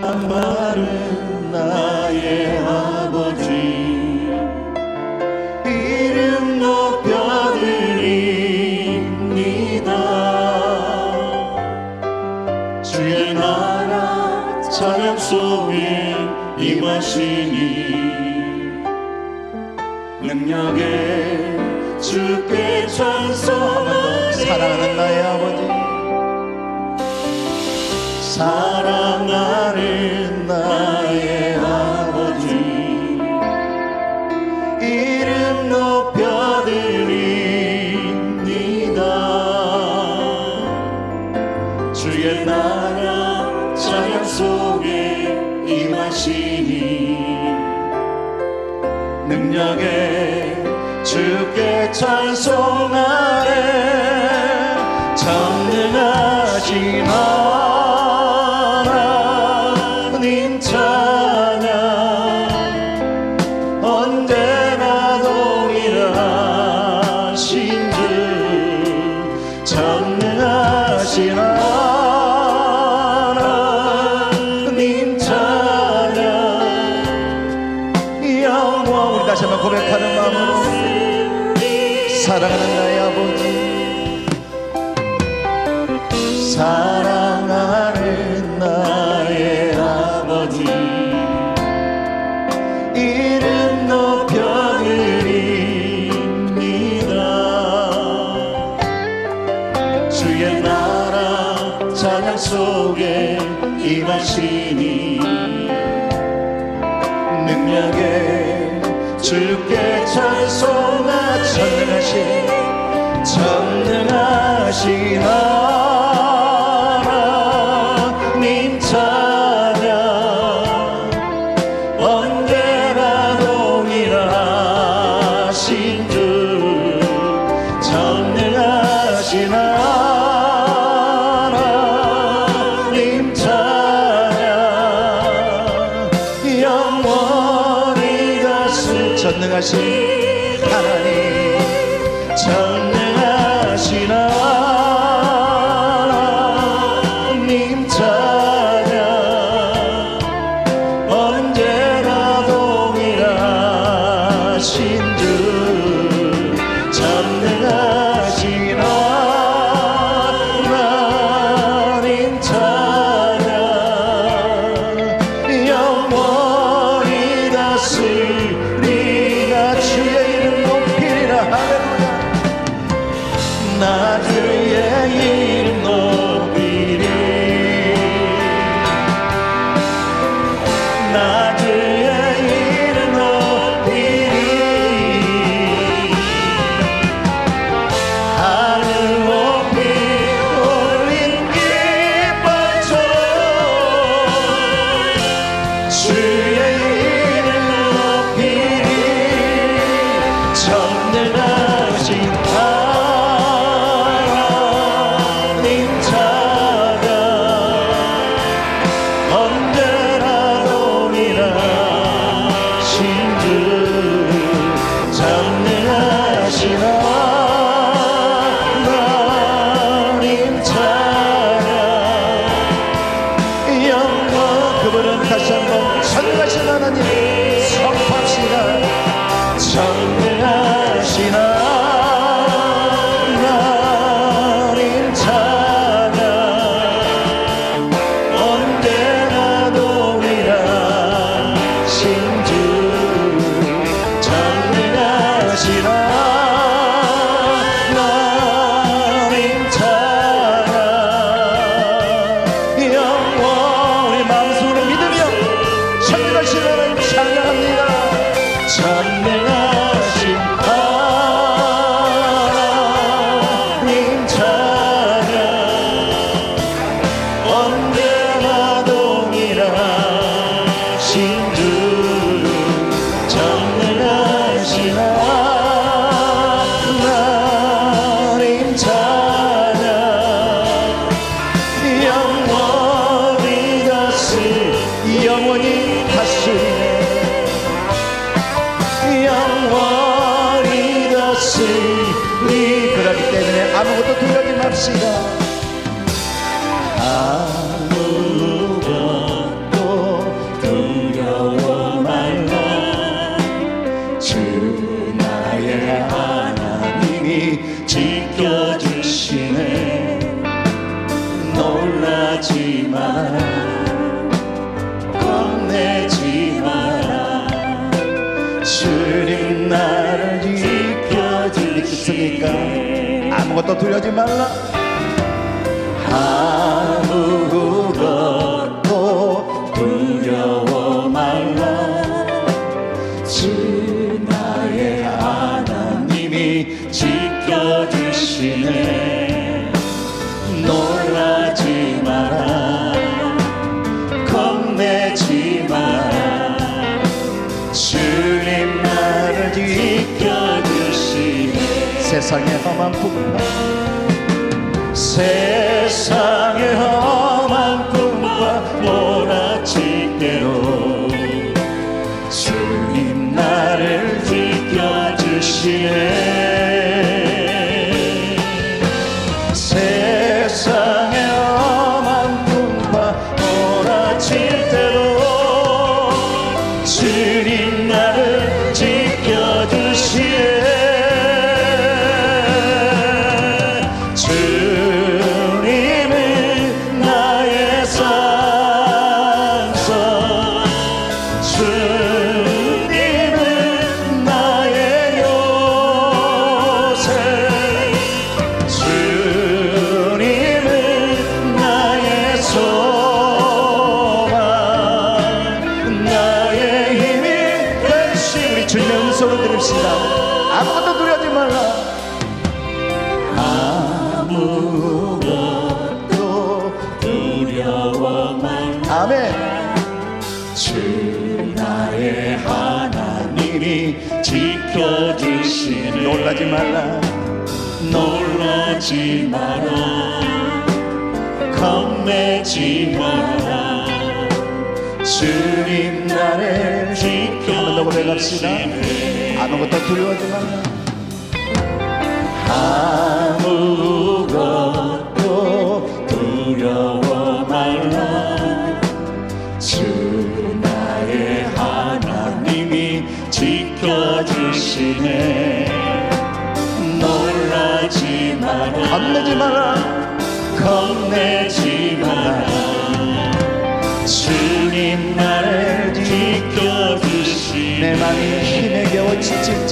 한 말은 나의 아 능력에 주께 찬송하 전능하신 전능하신 하 change. 있으니까 아무것도 두려지 말라. 아무것도 주님. 마라 겁내지 마라 주님 나를 지켜주시네 고백합시다 아무것도 두려워하지 말라 하지 마라 겁내지 마라 주님 나를 뒤껴주시내 마음이 힘에 겨워 찢질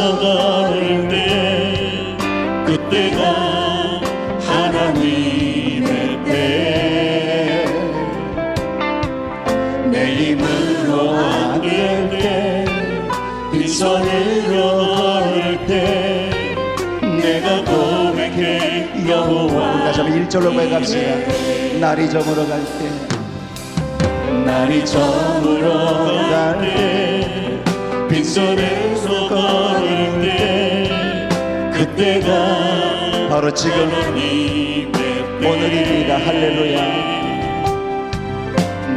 찾아올 때 그때가 하나님의 때 내 힘으로 안 될 때 빈손으로 걸을 때 내가 고백해 여호와 다시 한번 1절로 고백합시다. 날이 저물어 갈때. 날이 저물어 갈때 빈손에 그때가 바로 지금 오늘입니다. 할렐루야.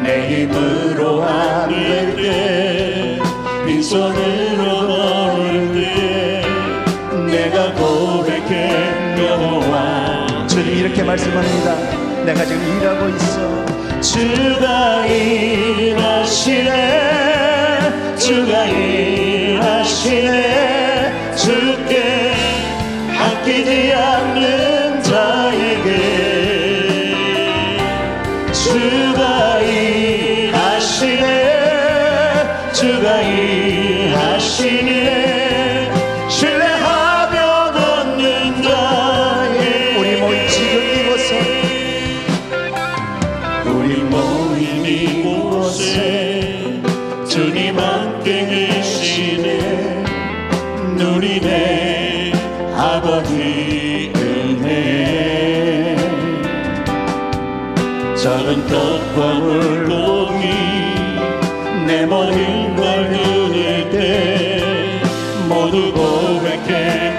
내 힘으로 안 될 때 빈손으로 걸을 때 내가 고백해 여호와. 주님 이렇게 말씀합니다. 내가 지금 일하고 있어. 주가 일하시네. 주가 일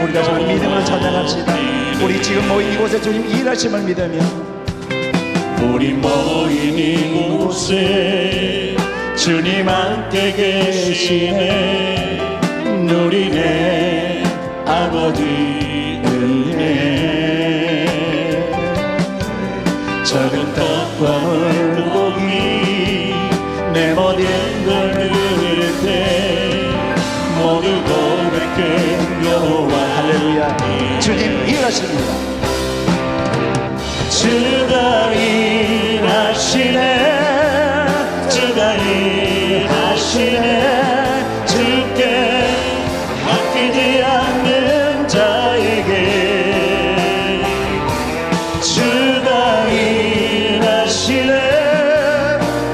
우리가 정말 믿음으로 찬양합시다. 우리 지금 모인 이곳에 주님 일하심을 믿으며 우리 모인 이곳에 주님 함께 계시네. 누리네 아버지 은혜. 작은 떡과 할렐루야 주님 일하십니다. 주가 일하시네. 주가 일하시네. 주께 아끼지 않는 자에게. 주가 일하시네.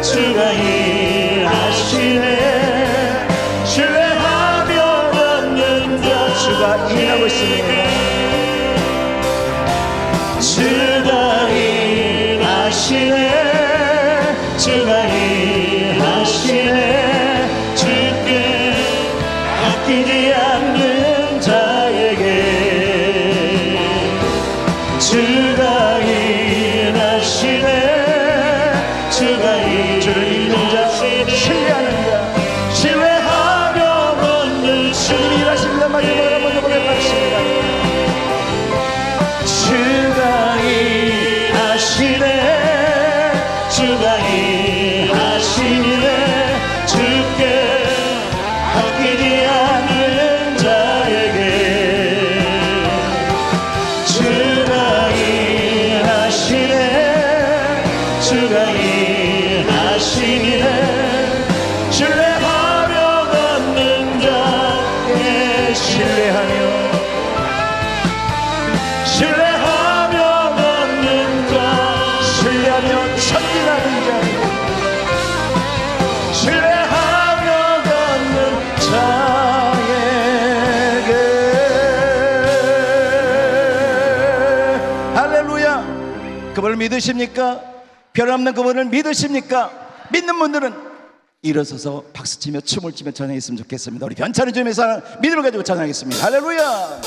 주가 일하시네. 신뢰하며 받는 자. 주가 일하고 있습니다 믿으십니까? 변함없는 그분을 믿으십니까? 믿는 분들은 일어서서 박수치며 춤을 추며 찬양했으면 좋겠습니다. 우리 변찬의 주님의 사랑 믿음을 가지고 찬양하겠습니다. 할렐루야!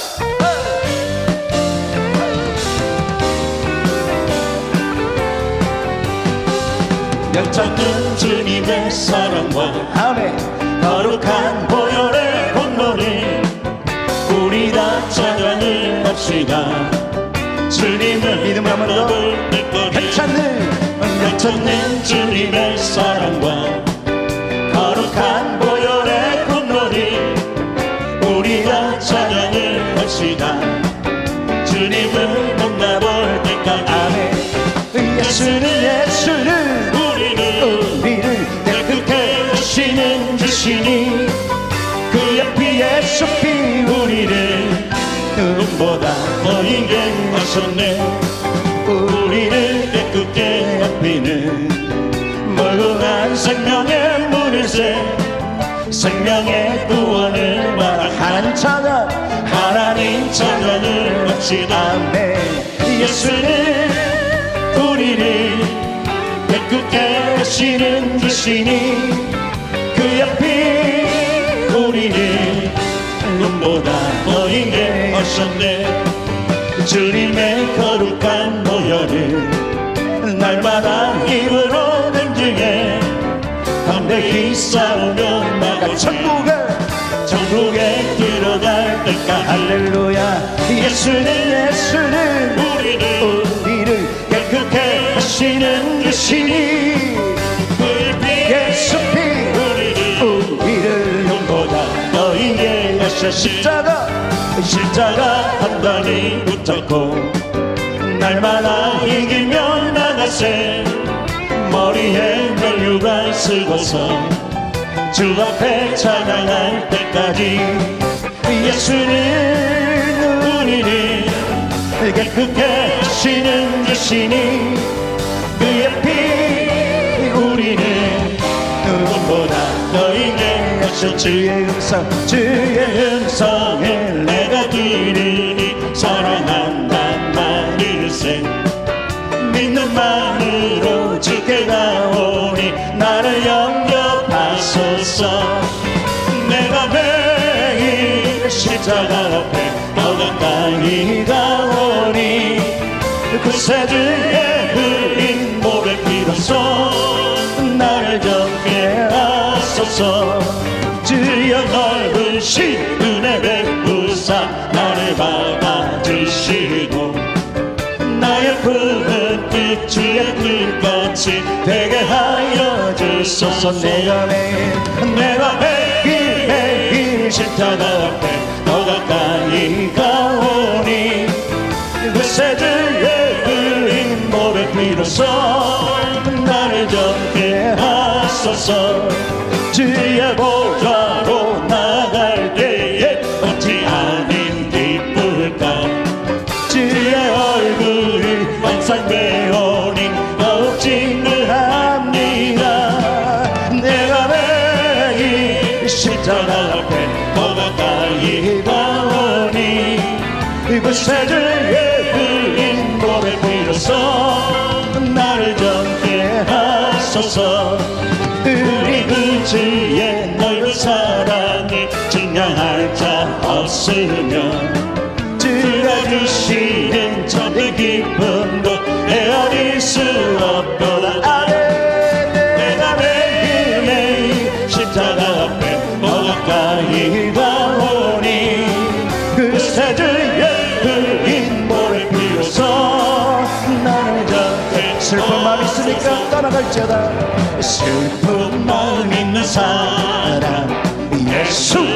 몇천년 주님의 사랑과 아멘. 거룩한 보혈의 공로를 우리 다 찬양을 합시다 주님을 믿음을 한번 더. 괜찮네 몇천년 주님의 사랑과 눈보다 더 이게 하셨네. 우리를 깨끗게 하피는 멀고한 생명의 문에서 생명의 구원을 하나님 찬양 하나님 찬양을 합시다. 아멘 예수는 우리를 깨끗게 하시는 주시니 그 옆이 우리를 눈 보다. 너희게 오셨네 주님의 거룩한 노열을 날마다 입으로 등중해 담대히 싸우며 나가 천국에. 천국에 들어갈 때까지 할렐루야. 예수는 예수는 우리를 우리를 깨끗해 하시는 주시니 하셔 십자가 십자가 단단히 붙잡고 날마다 이기며 나가세. 머리에 멸류관 쓰고서 주 앞에 찬양할 때까지 예수는 우리를 깨끗해 하시는 주시니 하셔 주의 음성 주의 음성을 내가 들으니 사랑한단 말일세. 믿는 마음으로 주께 나오니 나를 영접하소서. 내가 매일 십자가 앞에 더 가까이 가오니 그 세주의 흘린 목에 피로써 나를 정케 하소서 은혜 베푸사 나를 받아주시고 나의 푸른 뜻 주의 뜻같이 되게 하여 주소서 내가 매일 내가 매일 매일 십자가 앞에 더 가까이 가오니 그 세주의 흘린 몸의 피로써 나를 정케 하소서 주의 보 없으면 주가 주시는 천의 기쁨도 헤아릴 수 없도다 아멘. 내가 매일매일 십자가 앞에 더 가까이 가오니. 그 모래 피로써 나를 정해 슬픈 마음 있으니까 떠나갈지어다. 슬픈 마음 있는 사람 예수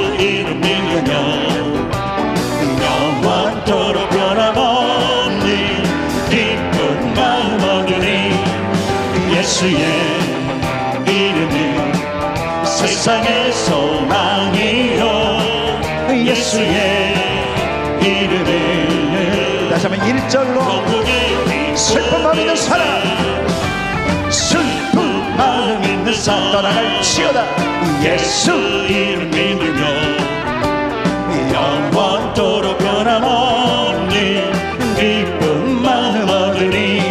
예수의 이름은 다시 한번 1절로 천국의 슬픈 마음 있는 사람. 슬픈 마음 있는 사람. 떠나갈 지어다. 예수 이름 믿으며 영원토록 변함없는 기쁜 마음 얻으니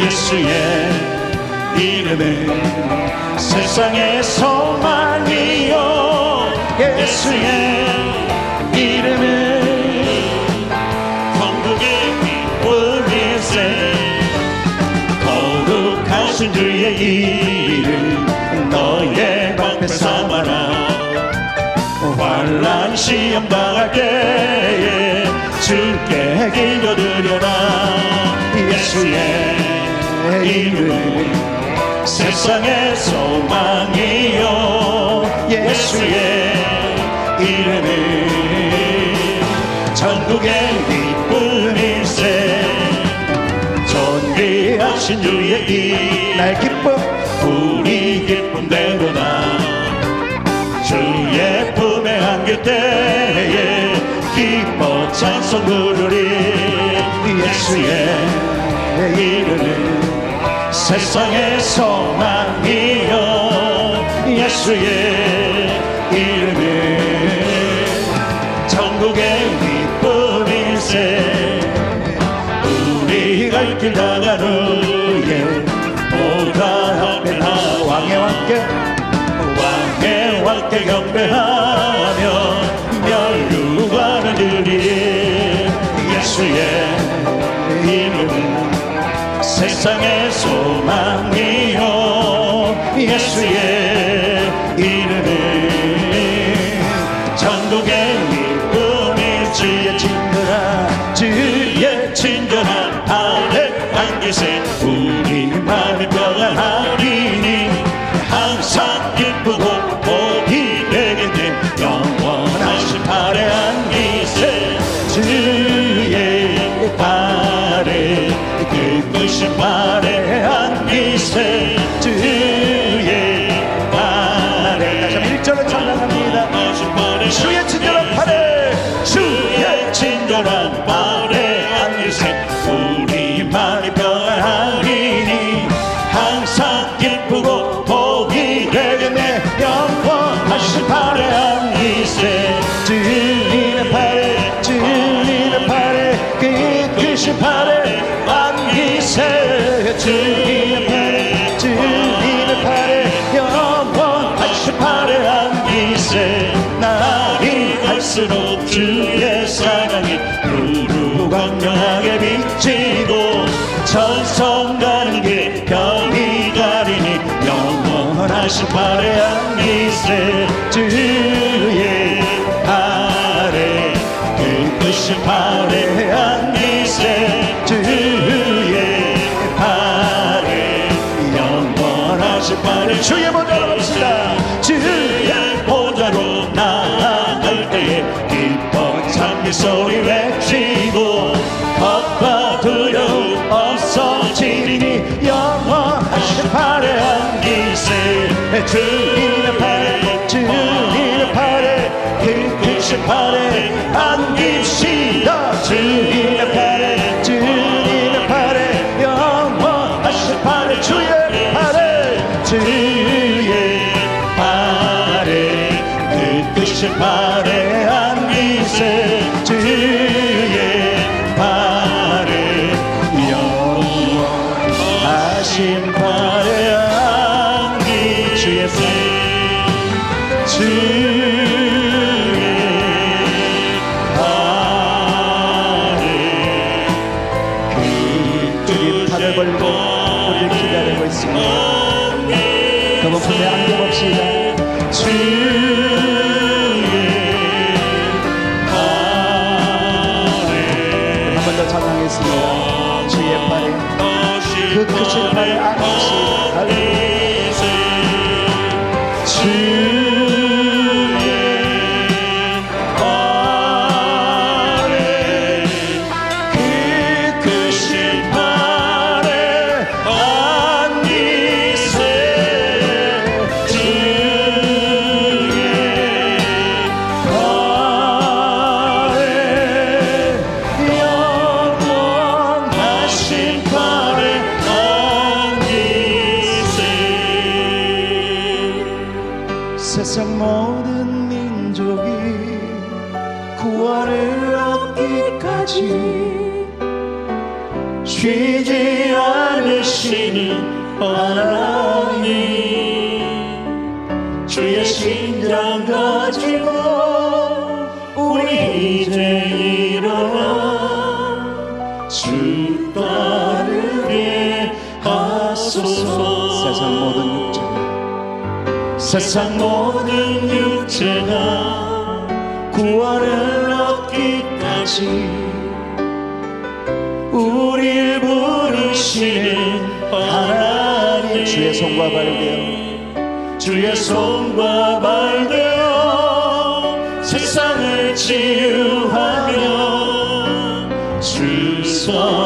예수의 이름은 세상의 소 하신 주의 이름 너의 방패 삼아라. 환란 시험 당할 때에 주께 기도드려라. 예수의 이름 세상의 소망이요. 예수의 이름은 전국의 기쁨일세. 존귀하신 주의 이름 날 기쁨. 우리 기쁨대로다 주의 품에 안길 때에 기뻐 찬송 부르리 예수의 이름은 세상의 소망이요 예수의 이름은 함께 왕의 왕께 경배하며 멸류관을 드리. 예수의 이름 세상의 소망이요. 예수의 이름이 전국의 믿음이 주의 친절한 주의 친절한 아래 반기세 우리만의 평안한 발에 안 미세 주의 발에 깨끗이 발에 안 미세 주의 발에 영원하신 발에 주의 보좌로 갑시다. 주의 보좌로 나갈 때 기뻐 찬미 소리 외 주 따르게 하소서. 세상 모든 육체가. 세상 모든 육체가 구원을 얻기까지 우리를 부르시는 하나님. 주의 손과 발되어. 주의 손과 발되어. sun.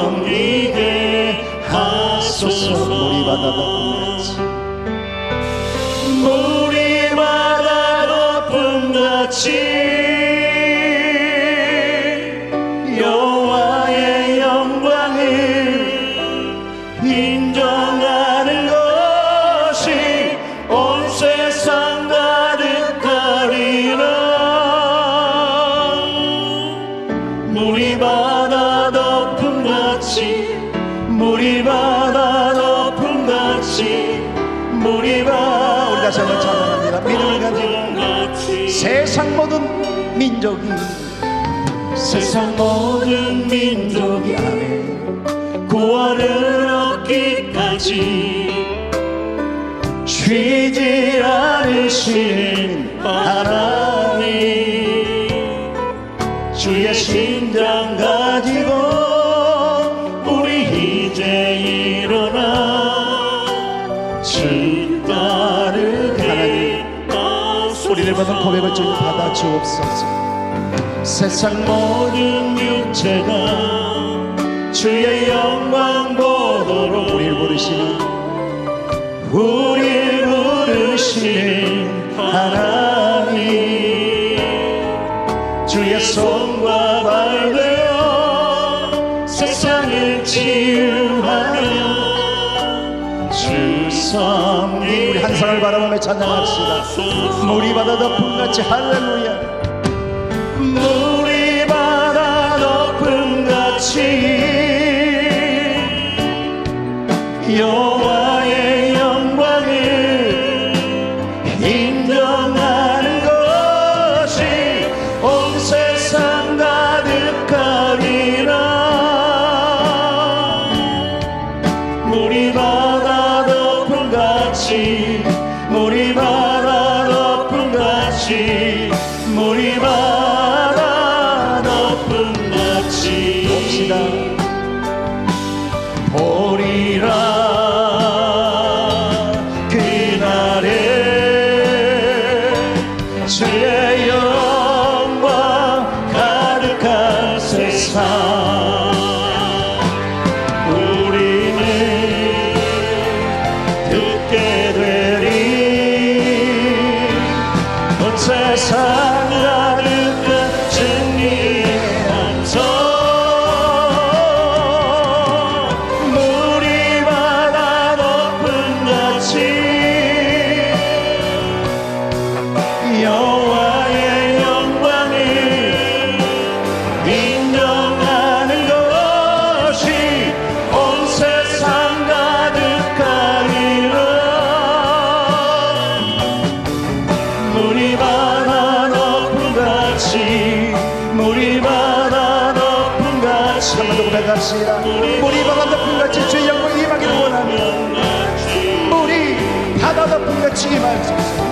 세상 모든 민족이 세상 모든 민족이 아멘 구원을 얻기까지 쉬지 않으신 하나님 주의 심장과 모든 고백을 좀 받아 주옵소서. 세상 모든 육체가 주의 영광 보도록 여러 마음에 찬양합시다. 우리 바다 덮음같이 할렐루야. 고백합시다. 우리 바다 덮음같이 주의 영광 임하기를 원하며. 물이 바다 덮음같이 임하소서.